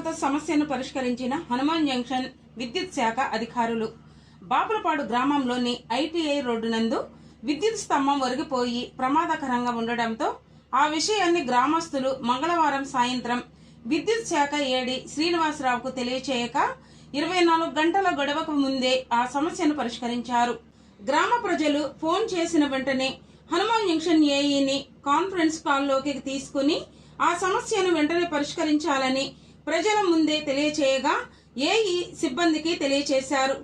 నిమిషాలతో సమస్యను పరిష్కరించిన హనుమాన్ జంక్షన్ విద్యుత్ శాఖ అధికారులు. బాపులపాడు గ్రామంలోని ఐటీఐ రోడ్డు నందు విద్యుత్ స్తంభం ఒరిగిపోయి ప్రమాదకరంగా ఉండడంతో ఆ విషయాన్ని గ్రామస్తులు మంగళవారం సాయంత్రం విద్యుత్ శాఖ ఏడి శ్రీనివాసరావుకు తెలియచేయక ఇరవై నాలుగు గంటల గొడవకు ముందే ఆ సమస్యను పరిష్కరించారు. గ్రామ ప్రజలు ఫోన్ చేసిన వెంటనే హనుమాన్ జంక్షన్ ఏఈని కాన్ఫరెన్స్ కాల్లోకి తీసుకుని ఆ సమస్యను వెంటనే పరిష్కరించాలని ప్రజల ముందే తెలియచేయగా ఏఈ సిబ్బందికి తెలియచేశారు?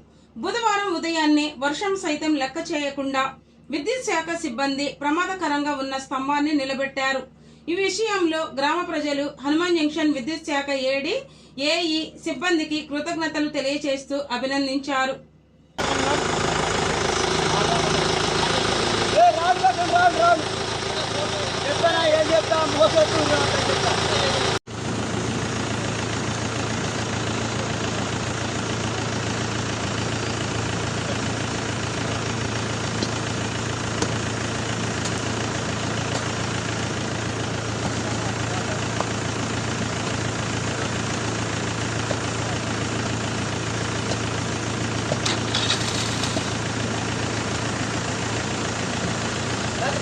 బుధవారం ఉదయాన్నే వర్షం సైతం లెక్క చేయకుండా విద్యుత్ శాఖ సిబ్బంది ప్రమాదకరంగా ఉన్న స్తంభాన్ని నిలబెట్టారు. ఈ విషయంలో గ్రామ ప్రజలు హనుమాన్ జంక్షన్ విద్యుత్ శాఖ ఏడి ఏఈ సిబ్బందికి కృతజ్ఞతలు తెలియచేస్తూ అభినందించారు.